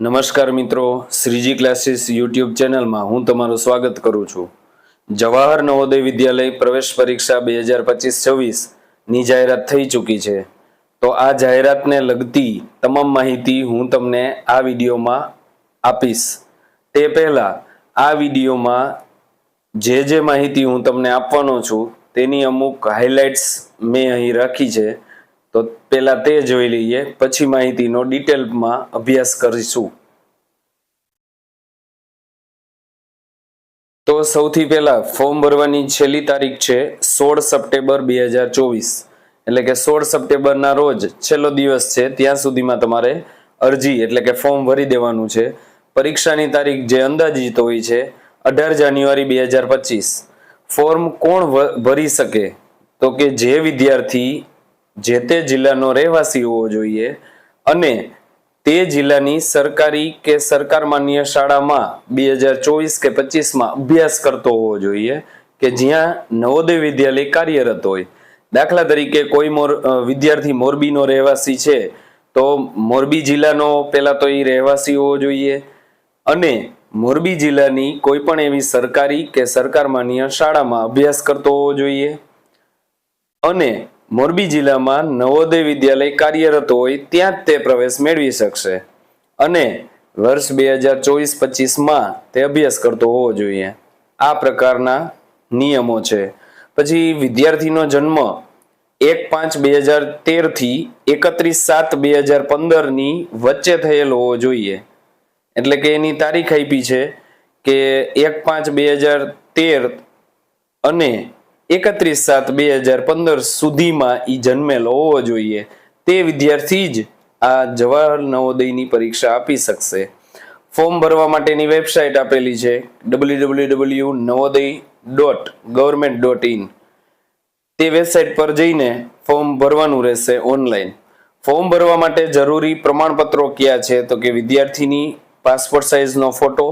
નમસ્કાર મિત્રો, Shriji classes YouTube ચેનલમાં હું તમારું સ્વાગત કરું છું. જવાહર નવોદય વિદ્યાલય પ્રવેશ પરીક્ષા બે હજાર પચીસ છવ્વીસની જાહેરાત થઈ ચૂકી છે. તો આ જાહેરાતને લગતી તમામ માહિતી હું તમને આ વિડીયોમાં આપીશ. તે પહેલાં, આ વિડીયોમાં જે જે માહિતી હું તમને આપવાનો છું, તેની અમુક હાઇલાઇટ્સ મેં અહીં રાખી છે. તો પહેલા તે જોઈ લઈએ, પછી માહિતીનો ડિટેલમાં અભ્યાસ કરીશું. તો સૌથી પહેલા ફોર્મ ભરવાની છેલ્લી તારીખ છે સોળ સપ્ટેમ્બર બે હજાર ચોવીસ. એટલે કે સોળ સપ્ટેમ્બરના રોજ છેલ્લો દિવસ છે, ત્યાં સુધીમાં તમારે અરજી એટલે કે ફોર્મ ભરી દેવાનું છે. પરીક્ષાની તારીખ જે અંદાજિત હોય છે, અઢાર જાન્યુઆરી બે હજાર પચીસ. ફોર્મ કોણ ભરી શકે? તો કે જે વિદ્યાર્થી જે તે જિલ્લાનો રહેવાસી હોવો જોઈએ અને તે જિલ્લાની સરકારી કે સરકાર માન્ય શાળામાં બે હજાર ચોવીસ કે પચીસમાં અભ્યાસ કરતો હોવો જોઈએ કે જ્યાં નવોદય વિદ્યાલય કાર્યરત હોય. દાખલા તરીકે કોઈ મોર વિદ્યાર્થી મોરબીનો રહેવાસી છે, તો મોરબી જિલ્લાનો પહેલાં તો એ રહેવાસી હોવો જોઈએ અને મોરબી જિલ્લાની કોઈ પણ એવી સરકારી કે સરકાર માન્ય શાળામાં અભ્યાસ કરતો હોવો જોઈએ. અને મોરબી જિલ્લામાં નવોદય વિદ્યાલય કાર્યરત હોય ત્યાં જ તે પ્રવેશ મેળવી શકશે. અને વર્ષ બે હજાર ચોવીસ પચીસમાં તે અભ્યાસ કરતો હોવો જોઈએ. આ પ્રકારના નિયમો છે. પછી વિદ્યાર્થીનો જન્મ એક પાંચ બે હજાર તેરથી એકત્રીસ સાત બે હજાર પંદરની વચ્ચે થયેલ હોવો જોઈએ. એટલે કે એની તારીખ આપી છે કે એક પાંચ બે હજાર તેર અને એકત્રીસ સાત બે હજાર પંદર સુધીમાં એ જન્મેલો હોવો જોઈએ. તે વિદ્યાર્થી જ આ જવાહર નવોદયની પરીક્ષા આપી શકશે. ફોર્મ ભરવા માટેની વેબસાઇટ આપેલી છે W W W Navodaya dot government dot in. તે વેબસાઇટ પર જઈને ફોર્મ ભરવાનું રહેશે ઓનલાઈન. ફોર્મ ભરવા માટે જરૂરી પ્રમાણપત્રો કયા છે? તો કે વિદ્યાર્થીની પાસપોર્ટ સાઇઝનો ફોટો,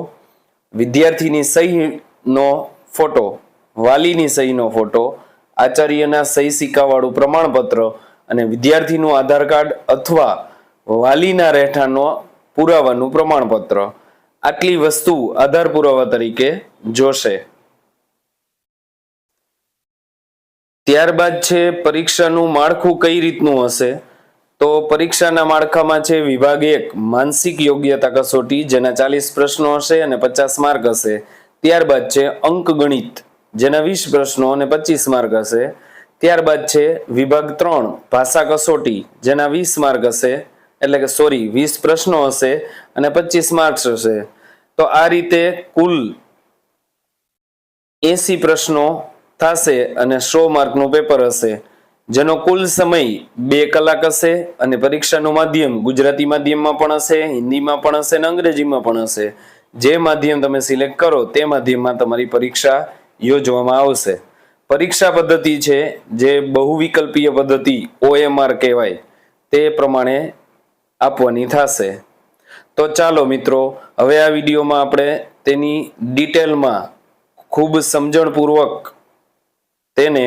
વિદ્યાર્થીની સહીનો ફોટો વાલીની સહીનો ફોટો, આચાર્યના સહી સિક્કાવાળું પ્રમાણપત્ર અને વિદ્યાર્થીનું આધાર કાર્ડ અથવા વાલીના રહેઠાણનો પુરાવાનું પ્રમાણપત્ર. આટલી વસ્તુ આધાર પુરાવા તરીકે જોશે. ત્યારબાદ છે પરીક્ષાનું માળખું કઈ રીતનું હશે? તો પરીક્ષાના માળખામાં છે વિભાગ એક, માનસિક યોગ્યતા કસોટી, જેના ચાલીસ પ્રશ્નો હશે અને પચાસ માર્ક હશે. ત્યારબાદ છે અંક ગણિત જેના વીસ પ્રશ્નો અને પચીસ માર્ક હશે. ત્યારબાદ છે વિભાગ ત્રણ, ભાષા કસોટી, જેના વીસ માર્ક હશે. એટલે કે સોરી વીસ પ્રશ્નો હશે અને પચીસ માર્ક્સ હશે. તો આ રીતે કુલ એસી પ્રશ્નો થશે અને સો માર્કનું પેપર હશે. જેનો કુલ સમય બે કલાક હશે અને પરીક્ષાનું માધ્યમ ગુજરાતી માધ્યમમાં પણ હશે, હિન્દીમાં પણ હશે અને અંગ્રેજીમાં પણ હશે. જે માધ્યમ તમે સિલેક્ટ કરો, તે માધ્યમમાં તમારી પરીક્ષા યોજવામાં આવશે. પરીક્ષા પદ્ધતિ છે જે બહુવિકલ્પીય પદ્ધતિ ઓએમઆર કહેવાય, તે પ્રમાણે આપવાની થશે. તો ચાલો મિત્રો, હવે આ વિડીયોમાં આપણે તેની ડિટેલમાં ખૂબ સમજણપૂર્વક તેને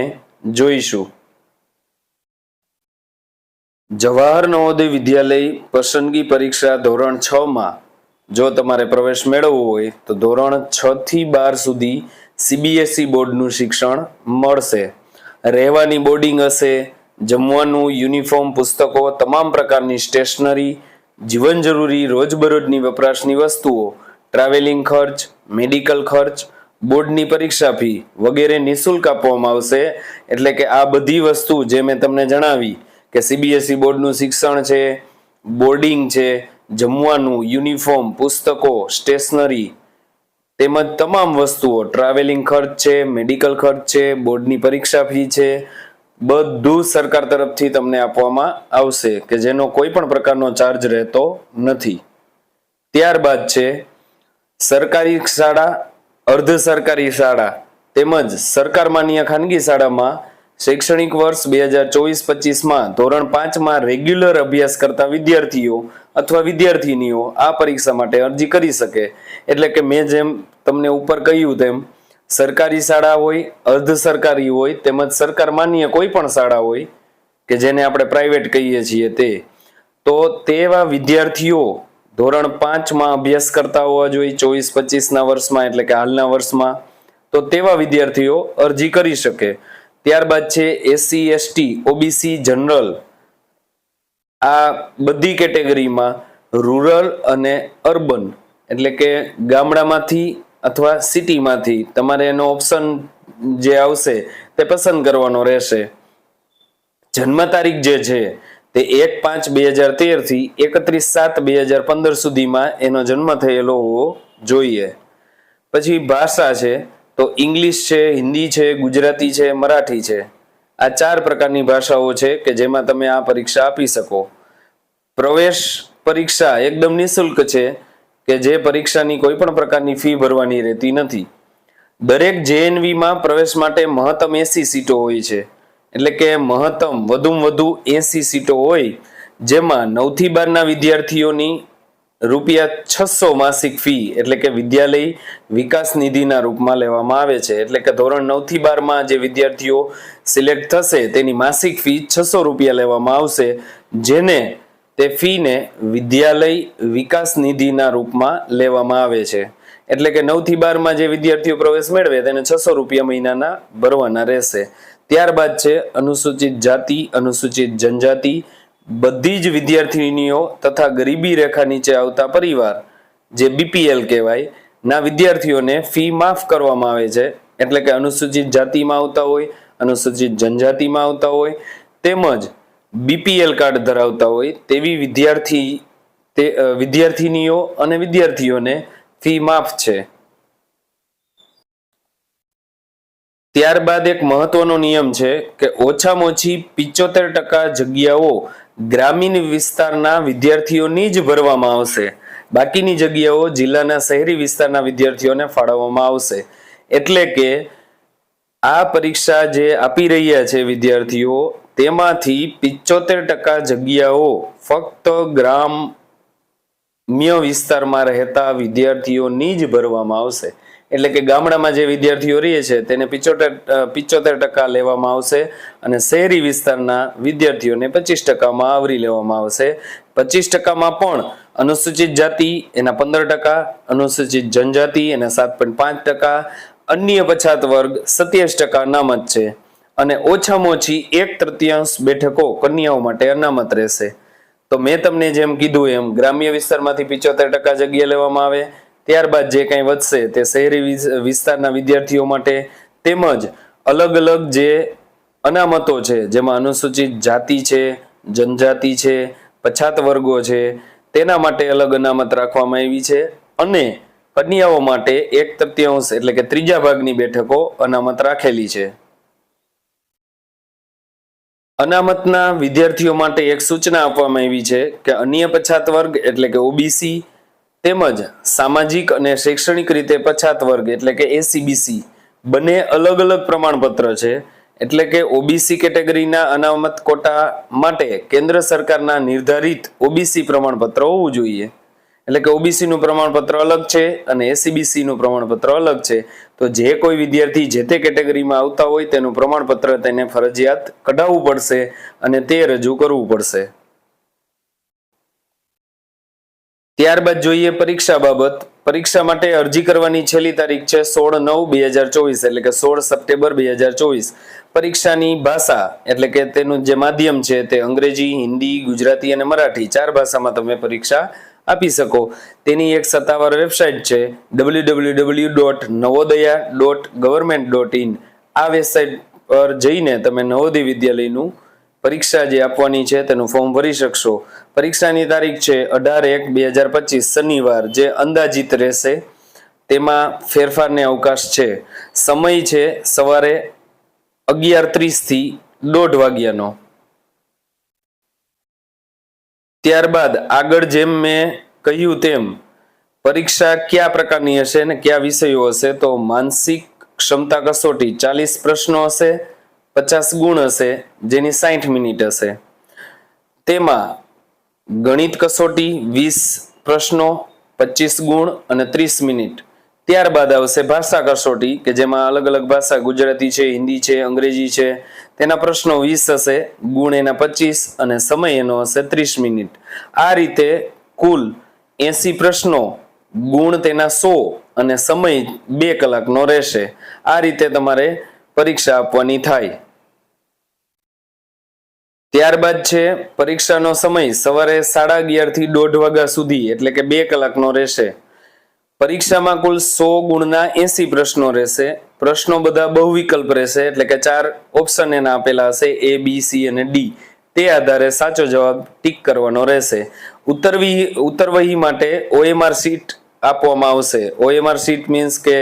જોઈશું. જવાહર નવોદય વિદ્યાલય પસંદગી પરીક્ષા ધોરણ છ માં જો તમારે પ્રવેશ મેળવવો હોય, તો ધોરણ છ થી બાર સુધી સીબીએસઈ બોર્ડનું શિક્ષણ મળશે. રહેવાની બોર્ડિંગ હશે, જમવાનું, યુનિફોર્મ, પુસ્તકો, તમામ પ્રકારની સ્ટેશનરી, જીવન જરૂરી રોજબરોજની વપરાશની વસ્તુઓ, ટ્રાવેલિંગ ખર્ચ, મેડિકલ ખર્ચ, બોર્ડની પરીક્ષા ફી વગેરે નિઃશુલ્ક આપવામાં આવશે. એટલે કે આ બધી વસ્તુ જે મેં તમને જણાવી કે સીબીએસઈ બોર્ડનું શિક્ષણ છે, બોર્ડિંગ છે, જમવાનું, યુનિફોર્મ, પુસ્તકો, સ્ટેશનરી તેમજ તમામ વસ્તુઓ ટ્રાવેલિંગ ખર્ચ છે મેડિકલ ખર્ચ છે બોર્ડની પરીક્ષા ફી છે, બધું સરકાર તરફથી તમને આપવામાં આવશે કે જેનો કોઈ પણ પ્રકારનો ચાર્જ રહેતો નથી. ત્યારબાદ છે સરકારી શાળા, અર્ધ સરકારી શાળા તેમજ સરકાર માન્ય ખાનગી શાળામાં શૈક્ષણિક વર્ષ બે હજાર ચોવીસ પચીસમાં ધોરણ પાંચમાં રેગ્યુલર અભ્યાસ કરતા વિદ્યાર્થીઓ અથવા વિદ્યાર્થીનીઓ આ પરીક્ષા માટે અરજી કરી શકે. એટલે કે મેં જેમ તમને ઉપર કહ્યું તેમ, સરકારી શાળા હોય, અર્ધ સરકારી હોય, તેમજ સરકાર માન્ય કોઈ પણ શાળા હોય, કે જેને આપણે પ્રાઇવેટ કહીએ છીએ તે, તો તેવા વિદ્યાર્થીઓ ધોરણ પાંચમાં અભ્યાસ કરતા હોવા જોઈએ ચોવીસ પચીસના વર્ષમાં, એટલે કે હાલના વર્ષમાં, તો તેવા વિદ્યાર્થીઓ અરજી કરી શકે. ત્યારબાદ છે એસસી, એસટી, ઓબીસી, જનરલ. આ બધી કેટેગરીમાં રૂરલ અને અર્બન, એટલે કે ગામડામાંથી અથવા સિટીમાંથી તમારે એનો ઓપ્શન જે આવશે તે પસંદ કરવાનો રહેશે. જન્મ તારીખ જે છે તે એક પાંચ બે હજાર તેરથી એકત્રીસ સાત બે હજાર પંદર સુધીમાં એનો જન્મ થયેલો હોવો જોઈએ. પછી ભાષા છે તો ઇંગ્લિશ છે, હિન્દી છે, ગુજરાતી છે, મરાઠી છે. આ ચાર પ્રકારની ભાષાઓ છે કે જેમાં તમે આ પરીક્ષા આપી શકો. પ્રવેશ પરીક્ષા એકદમ નિઃશુલ્ક છે કે જે પરીક્ષાની કોઈ પણ પ્રકારની ફી ભરવાની રહેતી નથી. દરેક જેએનવીમાં પ્રવેશ માટે મહત્તમ એસી સીટો હોય છે. એટલે કે મહત્તમ વધુમાં વધુ એસી સીટો હોય, જેમાં નવથી બારના વિદ્યાર્થીઓની રૂપિયા છસો માસિક ફી એટલે કે વિદ્યાલય વિકાસ નિધિના રૂપમાં લેવામાં આવે છે. એટલે કે ધોરણ નવથી બારમાં જે વિદ્યાર્થીઓ સિલેક્ટ થશે, તેની માસિક ફી છસો રૂપિયા લેવામાં આવશે. જેને તે ફીને વિદ્યાલય વિકાસ નિધિના રૂપમાં લેવામાં આવે છે. એટલે કે નવથી બારમાં જે વિદ્યાર્થીઓ પ્રવેશ મેળવે, તેને છસો રૂપિયા મહિનાના ભરવાના રહેશે. ત્યારબાદ છે અનુસૂચિત જાતિ, અનુસૂચિત જનજાતિ બધી જ વિદ્યાર્થીનીઓ તથા ગરીબી રેખા નીચે આવતા પરિવાર, જે બીપીએલ કહેવાય, ના વિદ્યાર્થીઓને ફી માફ કરવામાં આવે છે. એટલે કે અનુસૂચિત જાતિમાં આવતા હોય, અનુસૂચિત જનજાતિમાં આવતા હોય, તેમજ બીપીએલ કાર્ડ ધરાવતા હોય, તેવી વિદ્યાર્થી, તે વિદ્યાર્થીનીઓ અને વિદ્યાર્થીઓને ફી માફ છે. ત્યારબાદ એક મહત્વનો નિયમ છે કે ઓછામાં ઓછી પિચોતેર ટકા જગ્યાઓ ગ્રામીણ વિસ્તારના વિદ્યાર્થીઓની જ ભરવામાં આવશે. બાકીની જગ્યાઓ જિલ્લાના શહેરી વિસ્તારના વિદ્યાર્થીઓને ફાળવવામાં આવશે. એટલે કે આ પરીક્ષા જે આપી રહ્યા છે વિદ્યાર્થીઓ, તેમાંથી પિચોતેર ટકા જગ્યાઓ ફક્ત ગ્રામ્ય વિસ્તારમાં રહેતા વિદ્યાર્થીઓની જ ભરવામાં આવશે. એટલે કે ગામડામાં જે વિદ્યાર્થીઓ રહે છે, તેને પિચોતેર પિચોતેર ટકા લેવામાં આવશે અને શહેરી વિસ્તારના વિદ્યાર્થીઓને પચીસ ટકામાં આવરી લેવામાં આવશે. પચીસ ટકામાં પણ અનુસૂચિત જાતિ, એના પંદર ટકા, અનુસૂચિત જનજાતિ, એના સાત પોઈન્ટ પાંચ ટકા, અન્ય પછાત વર્ગ સત્યાવીસ ટકા અનામત છે. અને ઓછામાં ઓછી એક તૃતીયાંશ બેઠકો કન્યાઓ માટે અનામત રહેશે. તો મેં તમને જેમ કીધું એમ ગ્રામ્ય વિસ્તારમાંથી પિચોતેર ટકા જગ્યા લેવામાં આવે ત્યારબાદ જે કંઈ વધશે તે શહેરી વિસ્તારના વિદ્યાર્થીઓ માટે તેમજ અલગ અલગ જે અનામતો છે, જેમાં અનુસૂચિત જાતિ છે, જનજાતિ છે, પછાત વર્ગો છે, તેના માટે અલગ અનામત રાખવામાં આવી છે અને કન્યાઓ માટે એક તૃતીયાંશ એટલે કે ત્રીજા ભાગની બેઠકો અનામત રાખેલી છે. અનામતના વિદ્યાર્થીઓ માટે એક સૂચના આપવામાં આવી છે કે અન્ય પછાત વર્ગ એટલે કે ઓબીસી તેમજ સામાજિક અને શૈક્ષણિક રીતે પછાત વર્ગ, એટલે કે એસીબીસી બંને અલગ અલગ પ્રમાણપત્ર છે. એટલે કે ઓબીસી કેટેગરીના અનામત કોટા માટે કેન્દ્ર સરકારના નિર્ધારિત ઓબીસી પ્રમાણપત્ર હોવું જોઈએ. એટલે કે ઓબીસીનું પ્રમાણપત્ર અલગ છે અને એસીબીસીનું પ્રમાણપત્ર અલગ છે. તો જે કોઈ વિદ્યાર્થી જે તે કેટેગરીમાં આવતા હોય તેનું પ્રમાણપત્ર તેને ફરજિયાત કઢાવવું પડશે અને તે રજૂ કરવું પડશે. ત્યારબાદ જોઈએ પરીક્ષા બાબત. પરીક્ષા માટે અરજી કરવાની છેલ્લી તારીખ છે સોળ નવ બે હજાર ચોવીસ, એટલે કે સોળ સપ્ટેમ્બર બે હજાર ચોવીસ. પરીક્ષાની ભાષા, એટલે કે તેનું જે માધ્યમ છે તે અંગ્રેજી, હિન્દી, ગુજરાતી અને મરાઠી, ચાર ભાષામાં તમે પરીક્ષા આપી શકો. તેની એક સત્તાવાર વેબસાઇટ છે W W W dot Navodaya dot government dot in આ વેબસાઇટ પર જઈને તમે નવોદય વિદ્યાલયનું પરીક્ષા જે આપવાની છે તેનું ફોર્મ ભરી શકશો. પરીક્ષાની તારીખ છે અઢાર એક બે હજાર પચીસ, શનિવાર, જે અંદાજિત રહેશે. તેમાં ફેરફારને અવકાશ છે. સમય છે સવારે અગિયાર ત્રીસથી દોઢ વાગ્યાનો. ત્યારબાદ આગળ જેમ મેં કહ્યું તેમ, પરીક્ષા કયા પ્રકારની હશે અને કયા વિષયો હશે તો માનસિક ક્ષમતા કસોટી ચાલીસ પ્રશ્નો હશે. પચાસ ગુણ હશે, જેની સાઠ મિનિટ હશે. તેમાં ગણિત કસોટી, વીસ પ્રશ્નો, પચીસ ગુણ અને ત્રીસ મિનિટ. ત્યારબાદ આવશે ભાષા કસોટી, કે જેમાં અલગ અલગ ભાષા, ગુજરાતી છે, હિન્દી છે, અંગ્રેજી છે, તેના પ્રશ્નો વીસ હશે, ગુણ એના પચીસ અને સમય એનો હશે ત્રીસ મિનિટ. આ રીતે કુલ એસી પ્રશ્નો, ગુણ તેના સો અને સમય બે કલાકનો રહેશે. આ રીતે તમારે પરીક્ષા આપવાની થાય. ત્યારબાદ છે, પરીક્ષાનો સમય સવારે સાડા અગિયારથી દોઢ વાગ્યા સુધી, એટલે કે બે કલાકનો રહેશે. પરીક્ષામાં કુલ સો ગુણના એસી પ્રશ્નો રહેશે. પ્રશ્નો બધા બહુ વિકલ્પ રહેશે, એટલે કે ચાર ઓપ્શન એના આપેલા હશે એ બી સી અને ડી તે આધારે સાચો જવાબ ટીક કરવાનો રહેશે. ઉત્તરવી, ઉત્તરવહી માટે ઓએમઆર સીટ આપવામાં આવશે. ઓએમઆર સીટ મીન્સ કે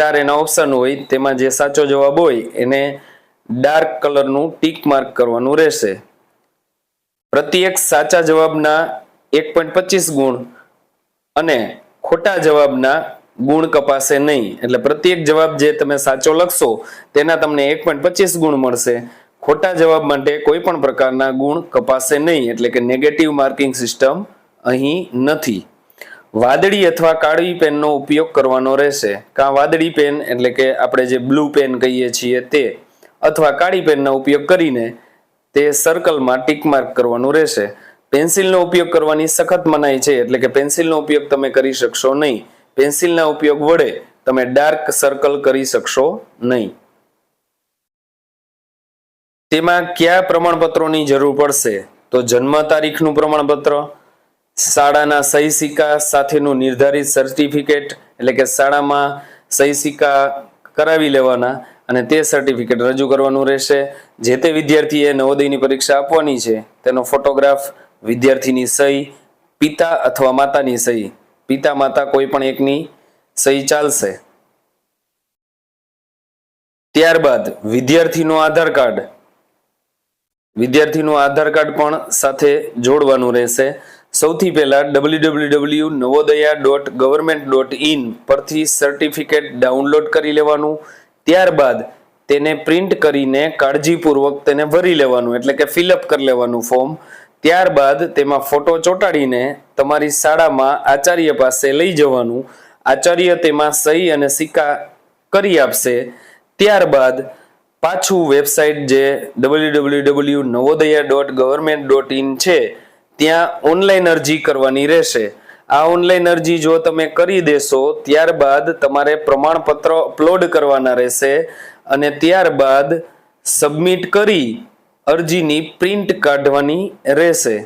ચાર એના ઓપ્શન હોય, તેમાં જે સાચો જવાબ હોય, એને ડાર્ક કલરનું ટીક માર્ક કરવાનું રહેશે. પ્રત્યેક સાચા જવાબના એક પોઈન્ટ પચીસ ગુણ અને ખોટા જવાબના ગુણ કપાશે નહીં. એટલે પ્રત્યેક જવાબ જે તમે સાચો લખશો, તેના તમને એક પોઈન્ટ પચીસ ગુણ મળશે. ખોટા જવાબ માટે કોઈ પણ પ્રકારના ગુણ કપાશે નહીં. એટલે કે નેગેટિવ માર્કિંગ સિસ્ટમ અહીં નથી. વાદળી અથવા કાળી પેનનો ઉપયોગ કરવાનો રહેશે. કાં વાદળી પેન એટલે કે આપણે જે બ્લુ પેન કહીએ છીએ તે, અથવા કાળી પેનનો ઉપયોગ કરીને તે સર્કલમાં ટીક માર્ક કરવાનું રહેશે. પેન્સિલનો ઉપયોગ કરવાની સખત મનાઈ છે એટલે કે પેન્સિલનો ઉપયોગ તમે કરી શકશો નહીં. પેન્સિલના ઉપયોગ વડે તમે ડાર્ક સર્કલ કરી શકશો નહીં. તેમાં કયા પ્રમાણપત્રોની જરૂર પડશે? તો જન્મ તારીખનું પ્રમાણપત્ર શાળાના સહી સિક્કા સાથેનું નિર્ધારિત સર્ટિફિકેટ એટલે કે શાળામાં સહી સિક્કા કરાવી લેવાના અને તે સર્ટિફિકેટ રજૂ કરવાનું રહેશે. જે તે વિદ્યાર્થીએ નવોદયની પરીક્ષા આપવાની છે, તેનો ફોટોગ્રાફ વિદ્યાર્થીની સહી, પિતા અથવા માતાની સહી. પિતા, માતા કોઈ પણ એકની સહી ચાલશે. ત્યારબાદ વિદ્યાર્થીનું આધાર કાર્ડ. વિદ્યાર્થીનું આધાર કાર્ડ પણ સાથે જોડવાનું રહેશે. સૌથી પહેલાં W W W Navodaya dot government dot in પરથી સર્ટિફિકેટ ડાઉનલોડ કરી લેવાનું. ત્યારબાદ તેને પ્રિન્ટ કરીને કાળજીપૂર્વક તેને ભરી લેવાનું, એટલે કે ફિલઅપ કરી લેવાનું ફોર્મ ત્યારબાદ તેમાં ફોટો ચોંટાડીને તમારી શાળામાં આચાર્ય પાસે લઈ જવાનું. આચાર્ય તેમાં સહી અને સિક્કા કરી આપશે. ત્યારબાદ પાછું વેબસાઇટ જે W W W Navodaya dot government dot in છે ત્યાં ઓનલાઈન અરજી કરવાની રહેશે. આ ઓનલાઈન અરજી જો તમે કરી દેશો, ત્યારબાદ તમારે પ્રમાણપત્ર અપલોડ કરવાના રહેશે અને ત્યારબાદ સબમિટ કરી અરજીની પ્રિન્ટ કાઢવાની રહેશે.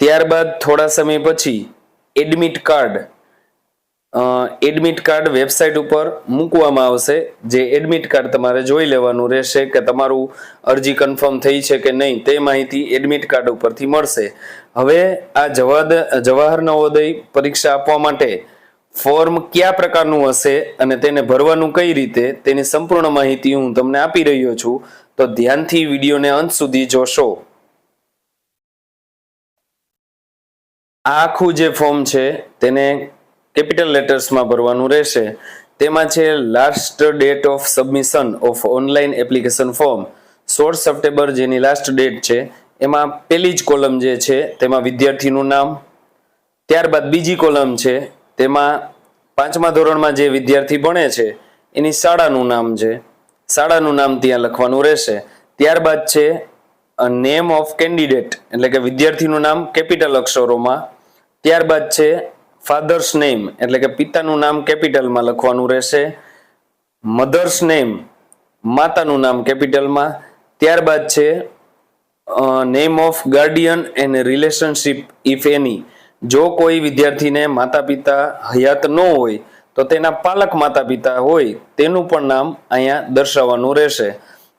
ત્યારબાદ થોડા સમય પછી admit card admit card website ઉપર મૂકવામાં આવશે. જે એડમિટ કાર્ડ તમારે જોઈ લેવાનું રહેશે કે તમારું અરજી કન્ફર્મ થઈ છે કે નહીં તે માહિતી એડમિટ કાર્ડ ઉપરથી મળશે. હવે આ જવાદ જવાહર નવોદય પરીક્ષા આપવા માટે ફોર્મ કયા પ્રકારનું હશે અને તેને ભરવાનું કઈ રીતે તેની સંપૂર્ણ માહિતી હું તમને આપી રહ્યો છું. તો ધ્યાનથી વિડીયોને અંત સુધી જોશો. આખું જે ફોર્મ છે તેને કેપિટલ લેટર્સમાં ભરવાનું રહેશે. તેમાં છે last date of submission of online application form સોળ સપ્ટેમ્બર જેની લાસ્ટ ડેટ છે, એમાં પેલી જ કોલમ જે છે, તેમાં વિદ્યાર્થીનું નામ. ત્યારબાદ બીજી કોલમ છે, તેમાં પાંચમા ધોરણમાં જે વિદ્યાર્થી ભણે છે, એની શાળાનું નામ છે. શાળાનું નામ ત્યાં લખવાનું રહેશે. ત્યારબાદ છે નેમ ઓફ કેન્ડિડેટ એટલે કે વિદ્યાર્થીનું નામ કેપિટલ અક્ષરોમાં. ત્યારબાદ છે ફાધર્સ નેમ એટલે કે પિતાનું નામ કેપિટલમાં લખવાનું રહેશે. મધર્સ નેમ માતાનું નામ કેપિટલમાં ત્યારબાદ છે name of guardian and relationship if any જો કોઈ વિદ્યાર્થીને માતા પિતા હયાત ન હોય, તો તેના પાલક માતા પિતા હોય, તેનું પણ નામ અહીંયા દર્શાવવાનું રહેશે.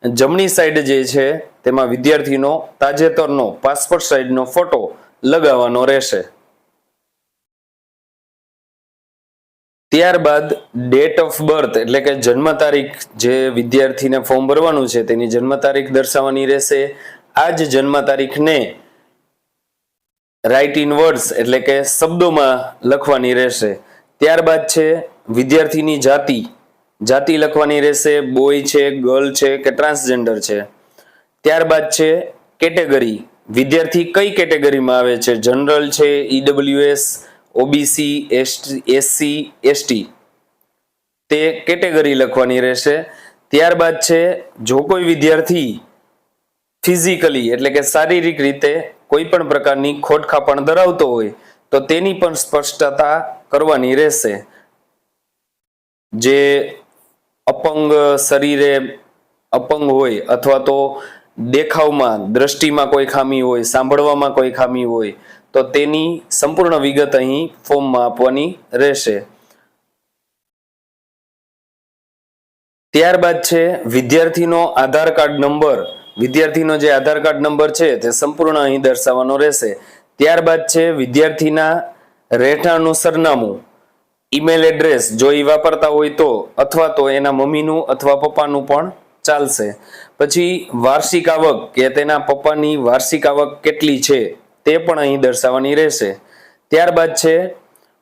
જમણી સાઈડ જે છે, તેમાં વિદ્યાર્થીનો તાજેતરનો પાસપોર્ટ સાઈઝનો ફોટો લગાવવાનો રહેશે. ત્યારબાદ ડેટ ઓફ બર્થ એટલે કે જન્મ તારીખ જે વિદ્યાર્થીને ફોર્મ ભરવાનું છે તેની જન્મ તારીખ દર્શાવવાની રહેશે. આ જ જન્મ તારીખને રાઇટ ઇન વર્ડ્સ એટલે કે શબ્દોમાં લખવાની રહેશે. ત્યારબાદ છે વિદ્યાર્થીની જાતિ. જાતિ લખવાની રહેશે. બોય છે ગર્લ છે કે ટ્રાન્સજેન્ડર છે. ત્યારબાદ છે કેટેગરી વિદ્યાર્થી કઈ કેટેગરીમાં આવે છે? જનરલ છે ઈડબ્લ્યુએસ ઓબીસી એસસી, એસટી તે કેટેગરી લખવાની રહેશે. ત્યારબાદ છે, જો કોઈ વિદ્યાર્થી ફિઝિકલી એટલે કે શારીરિક રીતે કોઈ પણ પ્રકારની ખોટખાપણ ધરાવતો હોય, તો તેની પણ સ્પષ્ટતા કરવાની રહેશે. જે અપંગ શરીરે અપંગ હોય અથવા તો દેખાવમાં, દ્રષ્ટિમાં કોઈ ખામી હોય, સાંભળવામાં કોઈ ખામી હોય તો તેની સંપૂર્ણ વિગત અહીં ફોર્મમાં આપવાની રહેશે. ત્યારબાદ છે વિદ્યાર્થીનો આધાર કાર્ડ નંબર. વિદ્યાર્થીનો જે આધાર કાર્ડ નંબર છે તે સંપૂર્ણ અહીં દર્શાવવાનો રહેશે. ત્યારબાદ છે વિદ્યાર્થીના રહેઠાણનું સરનામું. ઈમેલ એડ્રેસ જો એ વાપરતા હોય તો, અથવા તો એના મમ્મીનું અથવા પપ્પાનું પણ ચાલશે. પછી વાર્ષિક આવક કે તેના પપ્પાની વાર્ષિક આવક કેટલી છે? તે પણ અહીં દર્શાવવાની રહેશે. ત્યારબાદ છે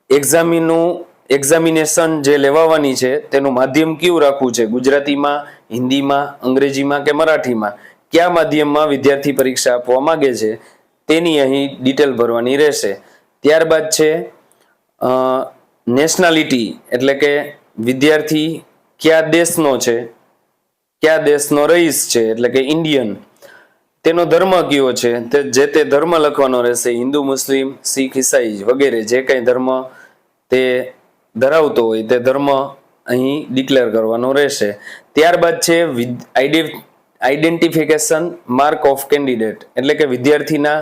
એક્ઝામીનું એક્ઝામિનેશન જે લેવાવાની છે, તેનું માધ્યમ કયું રાખવું છે? ગુજરાતીમાં, હિન્દીમાં, અંગ્રેજીમાં કે મરાઠીમાં? કયા માધ્યમમાં વિદ્યાર્થી પરીક્ષા આપવા માંગે છે? તેની અહીં ડિટેલ ભરવાની રહેશે. ત્યારબાદ છે નેશનાલિટી એટલે કે વિદ્યાર્થી કયા દેશનો છે? કયા દેશનો રહીશ છે? એટલે કે ઇન્ડિયન તેનો ધર્મ કયો છે? તે જે તે ધર્મ લખવાનો રહેશે, હિન્દુ, મુસ્લિમ, શીખ, ઈસાઈ વગેરે જે કંઈ ધર્મ તે ધરાવતો હોય તે ધર્મ અહીં ડિક્લેર કરવાનો રહેશે. ત્યારબાદ છે આઈડેન્ટિફિકેશન માર્ક ઓફ કેન્ડિડેટ એટલે કે વિદ્યાર્થીના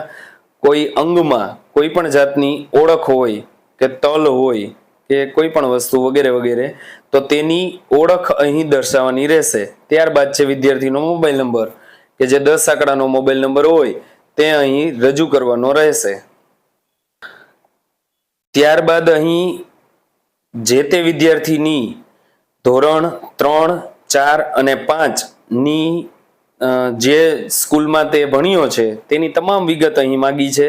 કોઈ અંગમાં કોઈ પણ જાતની ઓળખ હોય કે તલ હોય કે કોઈ પણ વસ્તુ વગેરે વગેરે તો તેની ઓળખ અહીં દર્શાવવાની રહેશે. ત્યારબાદ છે વિદ્યાર્થીનો મોબાઈલ નંબર. કે જે દસ આંકડાનો મોબાઈલ નંબર હોય, તે અહીં રજૂ કરવાનો રહેશે. ત્યારબાદ અહીં જે તે વિદ્યાર્થીની ધોરણ ત્રણ, ચાર અને પાંચની જે સ્કૂલમાં તે ભણ્યો છે, તેની તમામ વિગત અહીં માગી છે.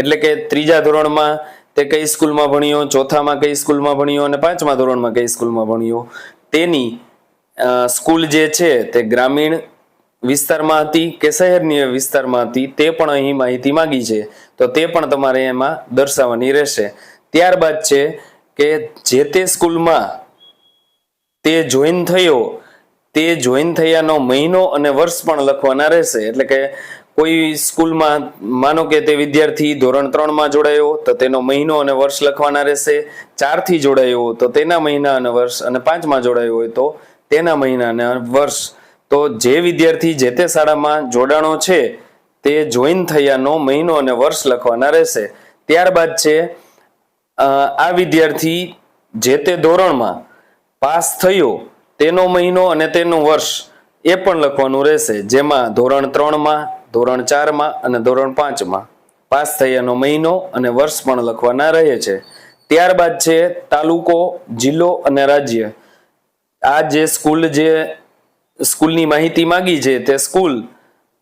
એટલે કે ત્રીજા ધોરણમાં તે કઈ સ્કૂલમાં ભણ્યો, ચોથામાં કઈ સ્કૂલમાં ભણ્યો અને પાંચમા ધોરણમાં કઈ સ્કૂલમાં ભણ્યો. તેની સ્કૂલ જે છે તે ગ્રામીણ વિસ્તારમાં હતી કે શહેરની વિસ્તારમાં હતી તે પણ અહીં માહિતી માંગી છે. તો તે પણ તમારે એમાં દર્શાવવાની રહેશે. ત્યારબાદ છે કે જે તે સ્કૂલમાં તે જોઈન થયો, તે જોઈન થયાનો મહિનો અને વર્ષ પણ લખવાના રહેશે. એટલે કે કોઈ સ્કૂલમાં માનો કે તે વિદ્યાર્થી ધોરણ ત્રણમાં જોડાયો, તો તેનો મહિનો અને વર્ષ લખવાના રહેશે. ચારથી જોડાયો, તો તેના મહિના અને વર્ષ અને પાંચમાં જોડાયો હોય તો તેના મહિના અને વર્ષ. તો જે વિદ્યાર્થી જે તે શાળામાં જોડાણો છે, તે જોઈન થયાનો મહિનો અને વર્ષ લખવાના રહેશે. ત્યારબાદ છે આ વિદ્યાર્થી જે તે ધોરણમાં પાસ થયો, તેનો મહિનો અને તેનું વર્ષ એ પણ લખવાનું રહેશે. જેમાં ધોરણ ત્રણમાં, ધોરણ ચારમાં અને ધોરણ પાંચમાં પાસ થયાનો મહિનો અને વર્ષ પણ લખવાના રહે છે. ત્યારબાદ છે, તાલુકો, જિલ્લો અને રાજ્ય. આ જે સ્કૂલ જે સ્કૂલની માહિતી માંગી છે તે સ્કૂલ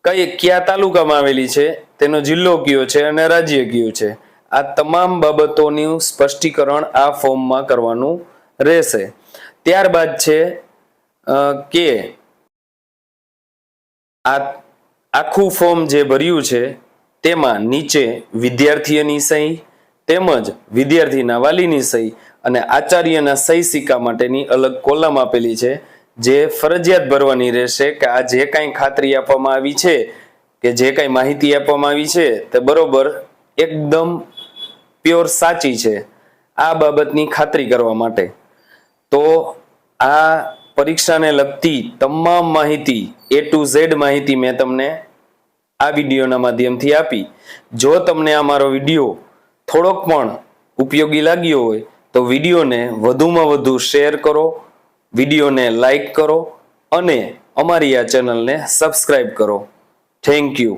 કઈ કયા તાલુકામાં આવેલી છે, તેનો જિલ્લો કયો છે અને રાજ્ય કયું છે? આ તમામ બાબતોનું સ્પષ્ટીકરણ આ ફોર્મમાં કરવાનું રહેશે. ત્યારબાદ છે કે આ આખું ફોર્મ જે ભર્યું છે, તેમાં નીચે વિદ્યાર્થીઓની સહી, તેમજ વિદ્યાર્થીના વાલીની સહી અને આચાર્યના સહી સિક્કા માટેની અલગ કોલમ આપેલી છે. જે ફરજિયાત ભરવાની રહેશે કે આ જે કાંઈ ખાતરી આપવામાં આવી છે કે જે કાંઈ માહિતી આપવામાં આવી છે તે બરોબર એકદમ પ્યોર સાચી છે આ બાબતની ખાતરી કરવા માટે. તો આ પરીક્ષાને લગતી તમામ માહિતી એ ટુ ઝેડ માહિતી મેં તમને આ વિડીયોના માધ્યમથી આપી. જો તમને આ મારો વીડિયો થોડોક પણ ઉપયોગી લાગ્યો હોય તો વિડીયોને વધુમાં વધુ શેર કરો વિડીયોને લાઈક કરો અને અમારી આ ચેનલને સબસ્ક્રાઈબ કરો. Thank you